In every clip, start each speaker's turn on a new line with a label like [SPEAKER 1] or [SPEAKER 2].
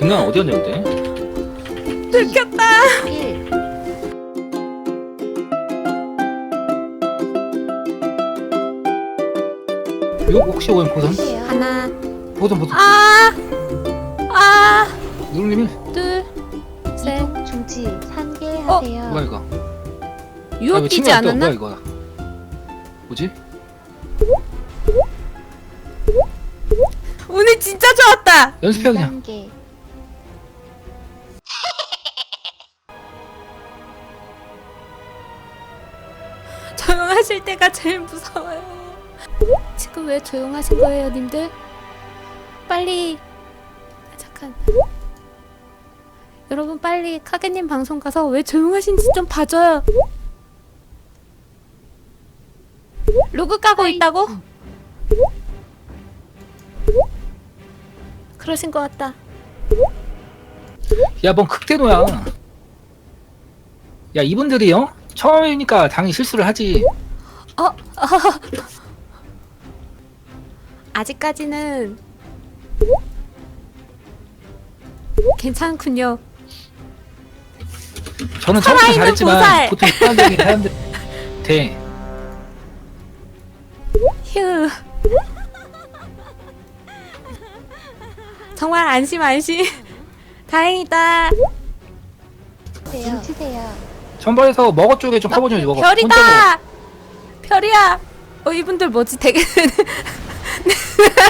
[SPEAKER 1] 김난 어디였냐 근데?
[SPEAKER 2] 들켰다.
[SPEAKER 3] 1.
[SPEAKER 1] 이거 혹시 오면 보선?
[SPEAKER 2] 하나.
[SPEAKER 1] 보선 보선
[SPEAKER 2] 아. 아.
[SPEAKER 1] 누르님이
[SPEAKER 2] 둘. 셋.
[SPEAKER 3] 이동 중지 산계
[SPEAKER 2] 어?
[SPEAKER 3] 하세요.
[SPEAKER 1] 뭐야 이거?
[SPEAKER 2] 유혹
[SPEAKER 1] 아,
[SPEAKER 2] 끼지
[SPEAKER 1] 또
[SPEAKER 2] 않았나?
[SPEAKER 1] 뭐야 이거? 뭐지?
[SPEAKER 2] 오늘 진짜 좋았다.
[SPEAKER 1] 연습해 그냥.
[SPEAKER 3] 단계
[SPEAKER 2] 하실 때가 제일 무서워요. 지금 왜 조용하신 거예요, 님들? 빨리. 아, 잠깐. 여러분 빨리 카게님 방송 가서 왜 조용하신지 좀 봐줘요. 로그 까고 있다고? 그러신 것 같다.
[SPEAKER 1] 야, 뭔 극대노야. 야, 이분들이요? 처음이니까 당연히 실수를 하지.
[SPEAKER 2] 어, 어. 아직까지는 괜찮군요.
[SPEAKER 1] 저는 처음부터
[SPEAKER 2] 살아있는
[SPEAKER 1] 잘했지만
[SPEAKER 2] 보살.
[SPEAKER 1] 보통 일반적인 사람들 돼.
[SPEAKER 2] 휴. 정말 안심 안심. 다행이다.
[SPEAKER 3] 뭉치세요. 치세요.
[SPEAKER 1] 전번에서 먹어 쪽에 좀 커버좀 먹어. 혼자 먹어.
[SPEAKER 2] 별이다. 별이야. 어 이분들 뭐지? 되게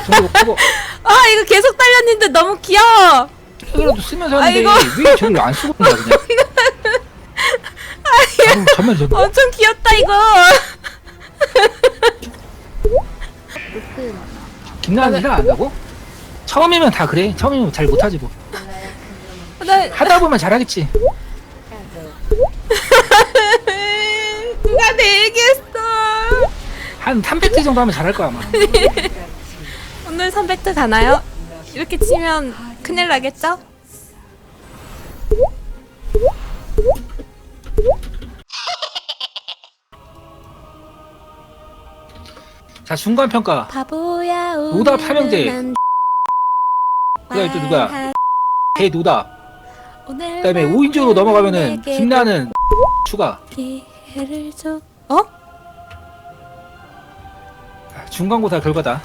[SPEAKER 1] 저거.
[SPEAKER 2] 아 이거 계속 달렸는데 너무 귀여워.
[SPEAKER 1] 이라도 쓰면서 하는데
[SPEAKER 2] 아이고.
[SPEAKER 1] 왜 저를 안 쓰고 있냐 그냥. 아유, 정말 저
[SPEAKER 2] 엄청 귀엽다 이거.
[SPEAKER 3] 높은
[SPEAKER 1] 김나은 생각 안 나고? 처음이면 다 그래. 처음이면 잘 못하지 뭐.
[SPEAKER 2] 나
[SPEAKER 1] 하다 보면 잘하겠지.
[SPEAKER 2] 누가 내 얘기했어.
[SPEAKER 1] 한 300대 정도 하면 잘할 거야 아마.
[SPEAKER 2] 오늘 300트 가나요? 이렇게 치면 큰일 나겠죠?
[SPEAKER 1] 자 중간 평가.
[SPEAKER 2] 바보야
[SPEAKER 1] 노답 삼형제.
[SPEAKER 2] 오늘은
[SPEAKER 1] 그다음에 또 누구야?
[SPEAKER 2] 말-
[SPEAKER 1] 대 노답.
[SPEAKER 2] 오늘
[SPEAKER 1] 그다음에 5인조로 넘어가면은 김나는 추가.
[SPEAKER 2] 기 회를 줘. 어?
[SPEAKER 1] 중간고사 결과다.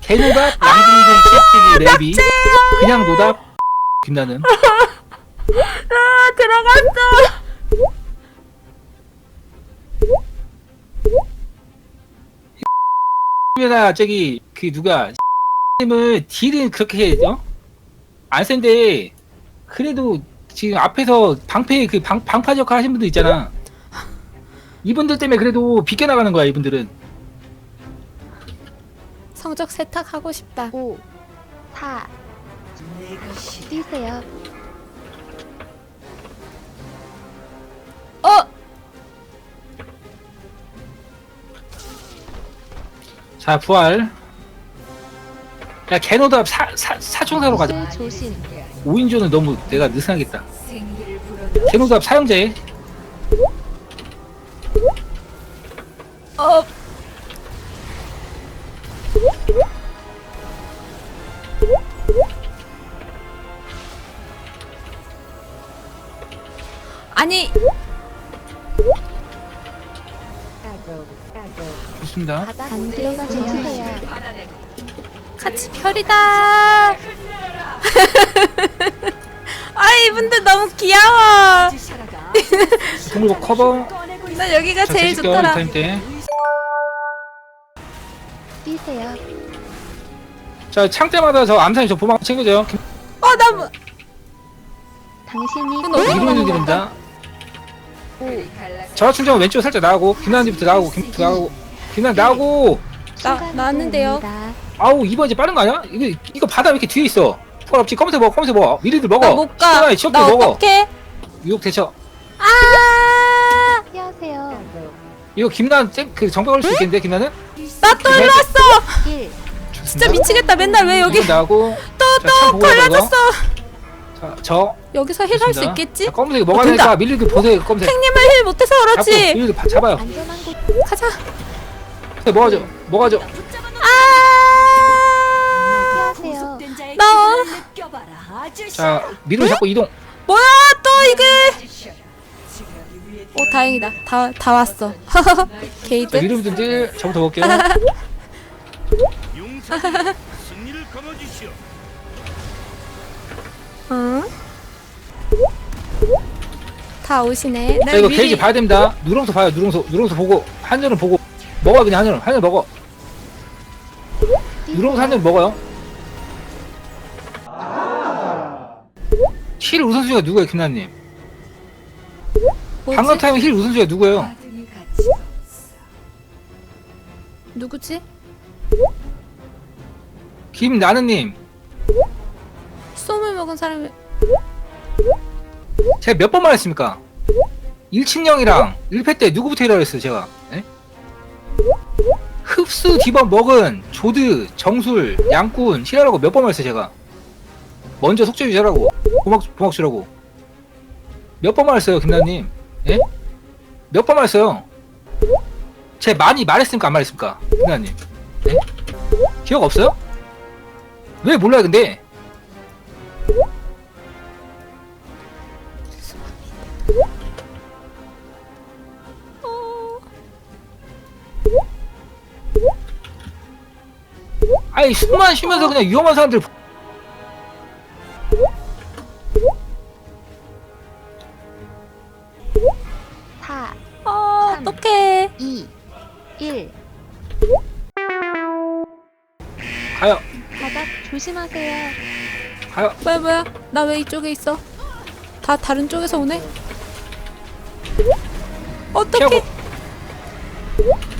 [SPEAKER 1] 개노답, 양궁공, 치약기기, 랩이. 그냥 노답, 김나는.
[SPEAKER 2] 아 들어갔어.
[SPEAKER 1] 나 저기 그 누가 님은 딜은 그렇게 어? 안 센데 그래도 지금 앞에서 방패 그 방, 방파 역할 하신 분들 있잖아. 이분들 때문에 그래도 비껴 나가는 거야 이분들은.
[SPEAKER 2] 성적 세탁하고 싶다.
[SPEAKER 3] 5 4 뛰세요.
[SPEAKER 2] 어?
[SPEAKER 1] 자 부활. 야 개노답 사, 사, 사총사로 가자.
[SPEAKER 3] 술 조심.
[SPEAKER 1] 5인조는 너무 내가 느슨하겠다. 개노답 사형제.
[SPEAKER 2] 어? 아니
[SPEAKER 1] 좋습니다.
[SPEAKER 3] 안 들어가세요.
[SPEAKER 2] 같이 별이다. 아 이분들 너무 귀여워.
[SPEAKER 1] 동물복 커버.
[SPEAKER 2] 나 여기가
[SPEAKER 1] 자,
[SPEAKER 2] 제일 좋더라.
[SPEAKER 1] 이 타임 때.
[SPEAKER 3] 뛰세요.
[SPEAKER 1] 자, 창 때마다 저 암산이 저 보막 챙겨줘요. 김-
[SPEAKER 2] 어나 뭐,
[SPEAKER 3] 당신이
[SPEAKER 2] 이건 어디
[SPEAKER 1] 이름이 드립니다.
[SPEAKER 3] 5
[SPEAKER 1] 저하 충전 왼쪽 살짝 나가고 김나은집부터 나가고 김부터 나가고 김나은 나가고
[SPEAKER 2] 나 나왔는데요.
[SPEAKER 1] 아우 이번 이제 빠른 거 아니야? 이거 이거 바다 왜 이렇게 뒤에 있어? 폴 없지 검은색 먹어 검은색 먹어 미리들 먹어
[SPEAKER 2] 나 못 가.
[SPEAKER 1] 시원하게
[SPEAKER 2] 나
[SPEAKER 1] 먹어
[SPEAKER 2] 어떡해?
[SPEAKER 1] 유혹 대처
[SPEAKER 2] 아!
[SPEAKER 3] 피하세요.
[SPEAKER 1] 이거 김나은 쨍- 그 정배 걸릴 수 있겠는데 김나은?
[SPEAKER 2] 나 또 일로 왔어.
[SPEAKER 3] 1
[SPEAKER 2] 진짜 미치겠다. 맨날 왜 여기
[SPEAKER 1] 나가고
[SPEAKER 2] 또
[SPEAKER 1] 자,
[SPEAKER 2] 참또
[SPEAKER 1] 보고.
[SPEAKER 2] 걸려졌어.
[SPEAKER 1] 자, 저
[SPEAKER 2] 여기서 힐 할 수. 있겠지? 어, 된다.
[SPEAKER 1] 되니까 미리들 보세요 검은색
[SPEAKER 2] 팽님을 힐 못해서
[SPEAKER 1] 잡고
[SPEAKER 2] 그렇지.
[SPEAKER 1] 미리들 바- 잡아요
[SPEAKER 3] 안전한 곳
[SPEAKER 2] 가자.
[SPEAKER 1] 뭐가죠
[SPEAKER 2] 아!
[SPEAKER 3] 피하
[SPEAKER 1] 자 미로 잡고 이동
[SPEAKER 2] 뭐야 또 이게? 오 다행이다. 다 다 왔어.
[SPEAKER 1] 자
[SPEAKER 2] 게이드.
[SPEAKER 1] 미로 분들 저부터 볼게요
[SPEAKER 4] 용사들 승리를 거머쥐시오.
[SPEAKER 2] 응? 다 오시네.
[SPEAKER 1] 자 이거 게이지 봐야 됩니다 누렁소 봐요 누렁소 누렁소 보고 한절은 보고 먹어 그냥 한절은 한절 먹어 누렁소 한절 먹어요 힐 우선순위가 누구예요 김나님?
[SPEAKER 2] 뭐지?
[SPEAKER 1] 방금 타임에 힐 우선순위가 누구예요?
[SPEAKER 2] 누구지?
[SPEAKER 1] 김나는님.
[SPEAKER 2] 쏨을 먹은 사람이
[SPEAKER 1] 제가 몇 번 말했습니까? 1친령이랑 1패 때 누구부터 일하라 했어요 제가? 예? 흡수 디번 먹은 조드 정술 양꾼 힐하라고 몇 번 말했어요 제가? 먼저 속죄 유지하라고 보막, 보막주라고. 몇 번 말했어요 김나님? 예? 몇 번 말했어요? 제가 많이 말했습니까? 안 말했습니까? 김나님? 예? 기억 없어요? 왜 몰라요 근데? 아니 숨만 쉬면서 그냥 위험한 사람들 가요
[SPEAKER 2] 뭐야 뭐야? 나 왜 이쪽에 있어? 다 다른 쪽에서 오네. 어떡해?
[SPEAKER 1] 피하고.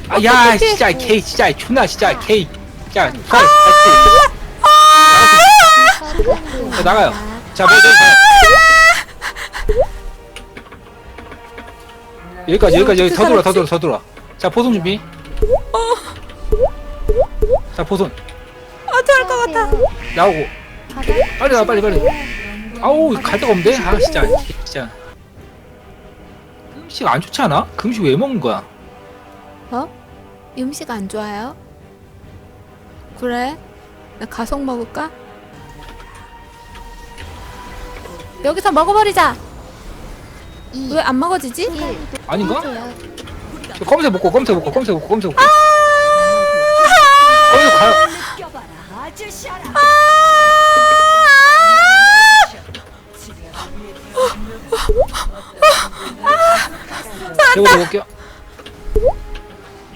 [SPEAKER 1] 아 야
[SPEAKER 2] 어떡해.
[SPEAKER 1] 진짜 케이 진짜 존나 진짜 케이 자 가, 자, 나가요 자 먼저 가요 여기까지 여기까지 여기 더 돌아 더 돌아 더 돌아 자 포손 준비 자 포손
[SPEAKER 2] 어떡할 것 같아.
[SPEAKER 1] 나오고 빨리 나와 빨리 빨리 아우 갈 데가 없는데 아 진짜 진짜 음식 안 좋지 않아? 그 음식 왜 먹는 거야?
[SPEAKER 2] 어? 음식 안 좋아요? 그래? 나 가속 먹을까? 여기서 먹어버리자.
[SPEAKER 3] 이,
[SPEAKER 2] 왜안 먹어지지?
[SPEAKER 3] 일.
[SPEAKER 1] 아닌가? 저 검색 먹고 검색 먹고 검색 먹고 검색 먹고 거기서 가요 제가 볼게 요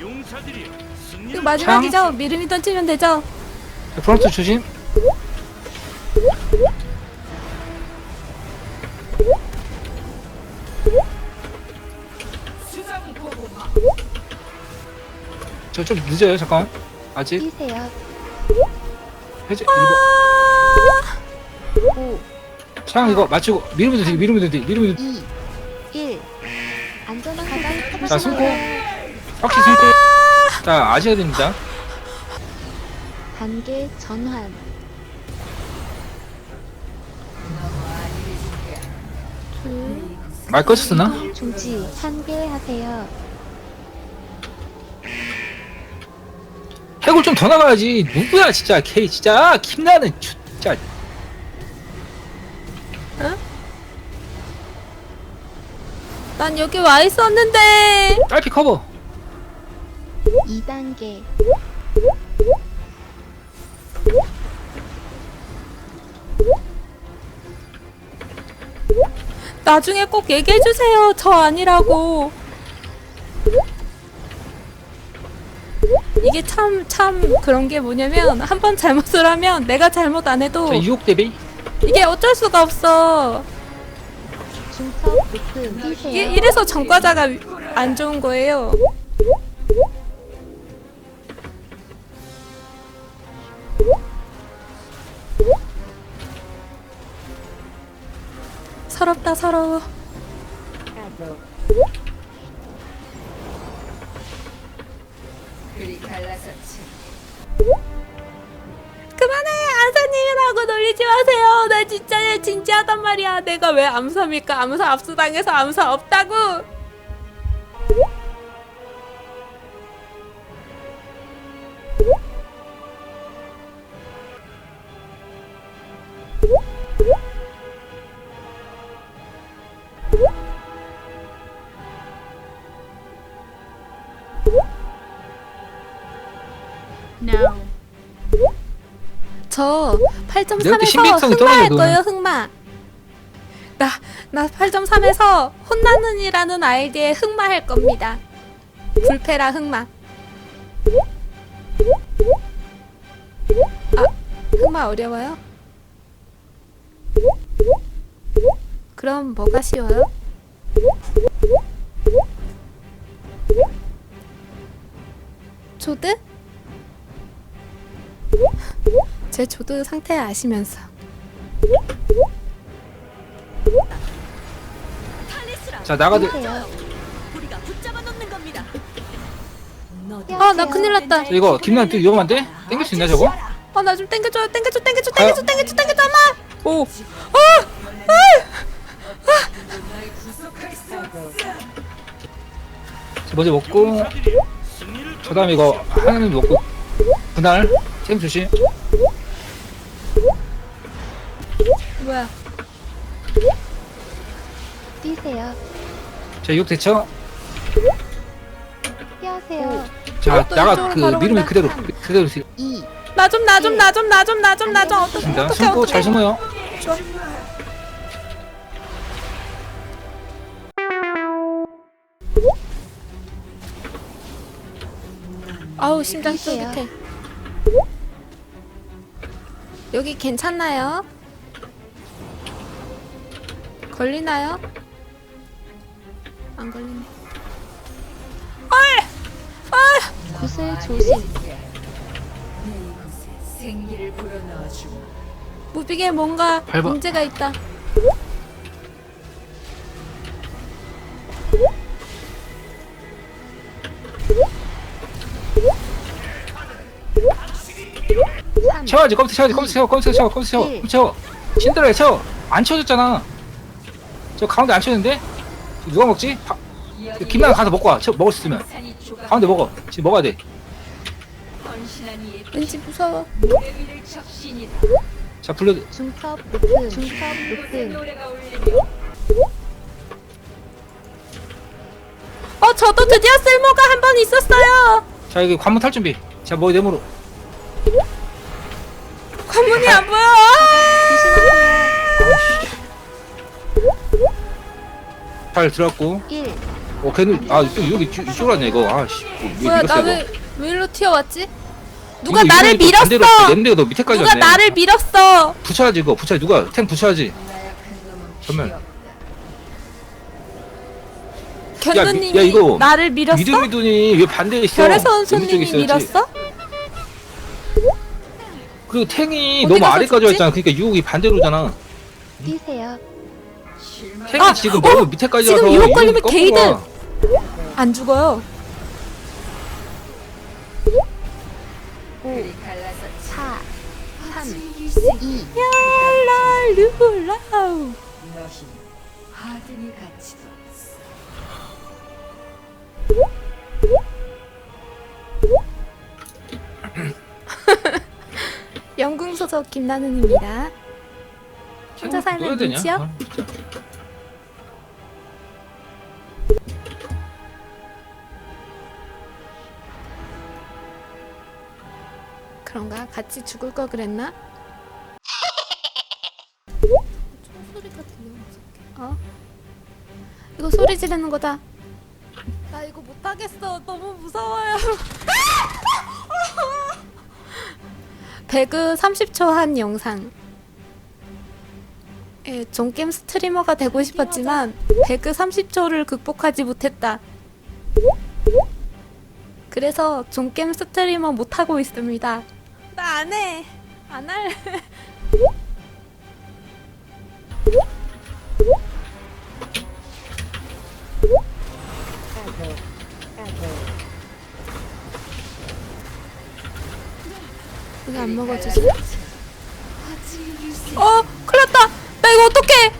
[SPEAKER 4] 용사들이여
[SPEAKER 2] 이거 마지막이죠? 미름이 던지면 되죠?
[SPEAKER 1] 자, 프론트 조심. 저 좀 늦어요 잠깐. 아직.
[SPEAKER 3] 뛰세요.
[SPEAKER 1] 해제
[SPEAKER 3] 오,
[SPEAKER 1] 창 이거 맞추고 미루면 돼 미루면 돼 미루면 돼
[SPEAKER 3] 이, 일. 안전한 바닥
[SPEAKER 1] 자, 숨고. 확실히 숨고 자 아셔야 됩니다
[SPEAKER 3] 단계 전환.
[SPEAKER 1] 말 꺼졌으나?
[SPEAKER 3] 중지. 한개 하세요.
[SPEAKER 1] 해골 좀 더 나가야지 누구야 진짜 케이 진짜 김나는 진짜
[SPEAKER 2] 난 여기 와 있었는데.
[SPEAKER 1] 딸피 커버
[SPEAKER 3] 2단계.
[SPEAKER 2] 나중에 꼭 얘기해 주세요. 저 아니라고. 이게 참 참 그런 게 뭐냐면 한 번 잘못을 하면 내가 잘못 안 해도
[SPEAKER 1] 자 유혹 대비
[SPEAKER 2] 이게 어쩔 수가 없어. 이게 이래서 전과자가 안 좋은 거예요. 서럽다 서러워. 그만해 안 사람이라고 놀리지 마세요. 나 진짜 진지하단 말이야. 내가 왜 암사입니까? 암사 압수당해서 암사 없다고. 저
[SPEAKER 1] 내가 또
[SPEAKER 2] 8.3에서
[SPEAKER 1] 신빙성이
[SPEAKER 2] 흑마 할
[SPEAKER 1] 떨어져,
[SPEAKER 2] 거예요 흑마 나, 나 8.3에서 혼나는이라는 아이디에 흑마 할 겁니다 불패라 흑마 아 흑마 어려워요? 그럼 뭐가 쉬워요? 조드? 제 조드 상태 아시면서
[SPEAKER 1] 자 나가도
[SPEAKER 3] 뛰세요.
[SPEAKER 2] 아나 큰일 났다
[SPEAKER 1] 이거 또 위험한 데? 땡길 수 있나 저거?
[SPEAKER 2] 어나좀 땡겨줘 땡겨줘 땡겨줘
[SPEAKER 1] 가요.
[SPEAKER 2] 땡겨줘 땡겨줘 땡겨줘 엄마 오
[SPEAKER 1] 자, 먼저 먹고 그 다음에 이거 하나님 먹고 그날 템 조심 자 이거 대처
[SPEAKER 3] 피하세요.
[SPEAKER 2] 자또
[SPEAKER 1] 나가
[SPEAKER 2] 이쪽으로
[SPEAKER 1] 그
[SPEAKER 2] 바로 간다.
[SPEAKER 1] 그대로
[SPEAKER 2] 삼.
[SPEAKER 1] 그대로 쓰-
[SPEAKER 2] 2나 좀 나 좀 나 좀 나 좀 나 좀 나 좀 어떡해 어떡해
[SPEAKER 1] 숨고 잘
[SPEAKER 2] 어떡해
[SPEAKER 1] 숨어요
[SPEAKER 2] 좋아 아우 심장. 쫄깃해 여기 괜찮나요? 걸리나요? 안 걸리네.
[SPEAKER 3] 구슬 조심.
[SPEAKER 2] 무비게 뭔가
[SPEAKER 1] 밟아.
[SPEAKER 2] 문제가 있다.
[SPEAKER 3] 삼
[SPEAKER 1] 채워야지 컴퓨터 채워야지 컴퓨터 채워 컴퓨터 채워 컴퓨터 채워.
[SPEAKER 3] 일.
[SPEAKER 1] 컴퓨터 채워. 신들어 채워. 안 채워졌잖아. 저 가운데 안 채워졌는데 누가 먹지? 바, 김난 가서 먹고 와. 먹을 수 있으면. 가운데 먹어. 지금 먹어야 돼.
[SPEAKER 2] 왠지 무서워.
[SPEAKER 1] 자 불러.
[SPEAKER 3] 중첩 높음. 중첩 높음.
[SPEAKER 2] 어 저도 드디어 쓸모가 한 번 있었어요.
[SPEAKER 1] 자 여기 관문 탈 준비. 자 뭐 네모로.
[SPEAKER 2] 관문이 안 보여
[SPEAKER 1] 8 들었고.
[SPEAKER 3] 1
[SPEAKER 1] 오케이 아니, 아 여기 이쪽으로 왔네 이거. 아씨. 뭐,
[SPEAKER 2] 뭐야
[SPEAKER 1] 나는
[SPEAKER 2] 왜 이리로 튀어왔지? 누가
[SPEAKER 1] 이거,
[SPEAKER 2] 나를 밀었어!
[SPEAKER 1] 냄새가 너 밑에까지
[SPEAKER 2] 누가
[SPEAKER 1] 왔네.
[SPEAKER 2] 누가 나를 밀었어!
[SPEAKER 1] 붙여야지 이거. 붙여야지. 누가 탱 붙여야지. 잠깐만
[SPEAKER 2] 견누님이
[SPEAKER 1] 야, 야, 이거
[SPEAKER 2] 나를 밀었어?
[SPEAKER 1] 미드미드니 왜 반대에 있어?
[SPEAKER 2] 결혜선수님이 밀었어?
[SPEAKER 1] 그리고 탱이 너무 아래까지
[SPEAKER 2] 와
[SPEAKER 1] 있잖아. 그니까 유혹이 반대로잖아.
[SPEAKER 3] 뛰세요.
[SPEAKER 1] 탱이
[SPEAKER 2] 아,
[SPEAKER 1] 지금
[SPEAKER 2] 어,
[SPEAKER 1] 너무 밑에까지
[SPEAKER 2] 지금
[SPEAKER 1] 와서
[SPEAKER 2] 유혹 걸리면
[SPEAKER 1] 거꾸로
[SPEAKER 2] 게이드.
[SPEAKER 1] 와.
[SPEAKER 2] 안 죽어요
[SPEAKER 3] 5 4 3 2
[SPEAKER 2] 랄랄루라우 영궁 소속 김나는입니다 혼자
[SPEAKER 1] 되냐?
[SPEAKER 2] 눈치요?
[SPEAKER 1] 아, 진짜.
[SPEAKER 2] 같이 죽을 걸 그랬나? 소리가 들려 무섭게. 어? 이거 소리 지르는 거다. 나 이거 못 하겠어. 너무 무서워요. 배그 30초 한 영상. 예, 종게임 스트리머가 되고 싶었지만 배그 30초를 극복하지 못했다. 그래서 종게임 스트리머 못 하고 있습니다. 나안 해. 안 할. 이거 안 먹어주지? 어, 큰일 났다. 나 이거 어떡해?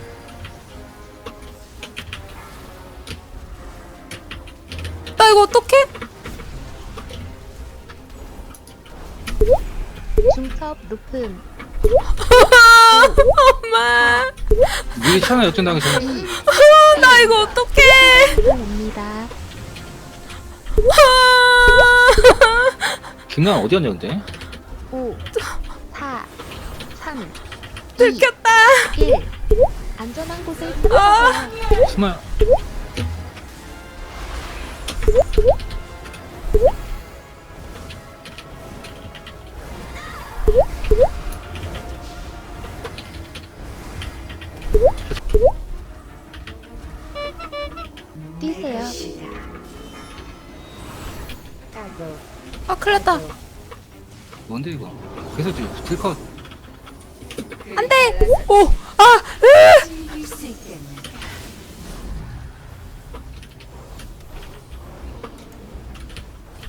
[SPEAKER 2] 나 이거 어떡해?
[SPEAKER 3] 중첩 높음.
[SPEAKER 2] 엄마.
[SPEAKER 1] 차나 역전당해 전에
[SPEAKER 2] 아, 나 이거 어떡해?
[SPEAKER 3] 옵니다.
[SPEAKER 2] 아,
[SPEAKER 1] 김나은 어디였냐 근데?
[SPEAKER 3] 5 4 3 2
[SPEAKER 2] 들켰다
[SPEAKER 3] 1 안전한 곳에
[SPEAKER 2] 아.
[SPEAKER 3] 들어가세요.
[SPEAKER 1] 숨어
[SPEAKER 3] 뛰세요.
[SPEAKER 2] 아 큰일 났다
[SPEAKER 1] 뭔데 이거? 그래서 지금 딜컷
[SPEAKER 2] 안 돼 오아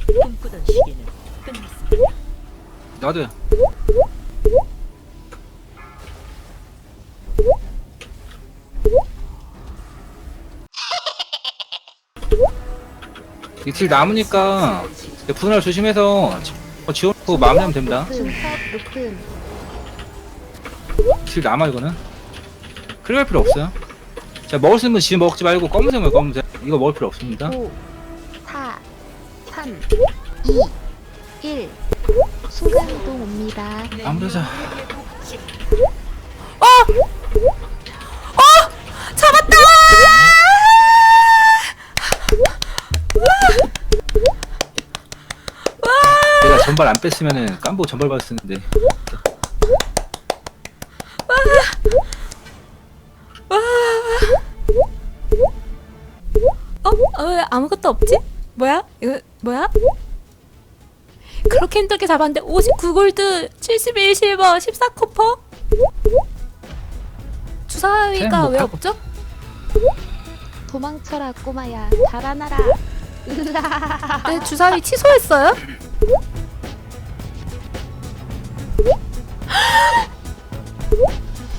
[SPEAKER 5] 꿈꾸던 시기는 끝났습니다.
[SPEAKER 1] 나도 이딜 남으니까 분할 조심해서 지- 지워놓고 마무리하면 됩니다.
[SPEAKER 3] 중첩 높음
[SPEAKER 1] 딜 남아 이거는. 클릭할 필요 없어요. 자 먹을 수 있는 건 지금 먹지 말고 검은색 먹어 검은색. 이거 먹을 필요 없습니다.
[SPEAKER 3] 5 4 3 2 1 순간이동 옵니다.
[SPEAKER 1] 마무리하자.
[SPEAKER 2] 잡
[SPEAKER 1] 전발 안 뺐으면은 깜보 전발 받았었는데.
[SPEAKER 2] 어? 어, 왜 아무것도 없지? 뭐야? 이거 뭐야? 그렇게 힘들게 잡았는데 59골드 71실버 14코퍼? 주사위가 뭐왜
[SPEAKER 1] 하고.
[SPEAKER 2] 없죠?
[SPEAKER 3] 도망쳐라 꼬마야 달아나라.
[SPEAKER 2] 네, 주사위 취소했어요?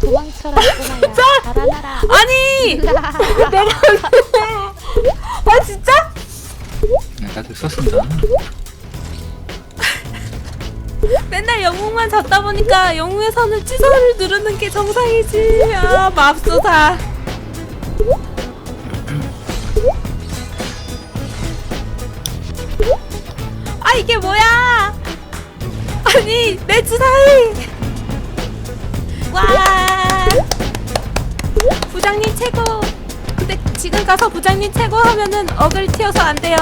[SPEAKER 3] 도망쳐라 꼬마야 달아나라.
[SPEAKER 2] 아니! 내가 아 진짜?
[SPEAKER 1] 네, 다들 썼습니다.
[SPEAKER 2] 맨날 영웅만 잡다 보니까 영웅에서는 취소를 누르는 게 정상이지 아 맙소사 아 이게 뭐야 아니 내 주사위 가서 부장님 최고 하면은 억을 튀어서 안 돼요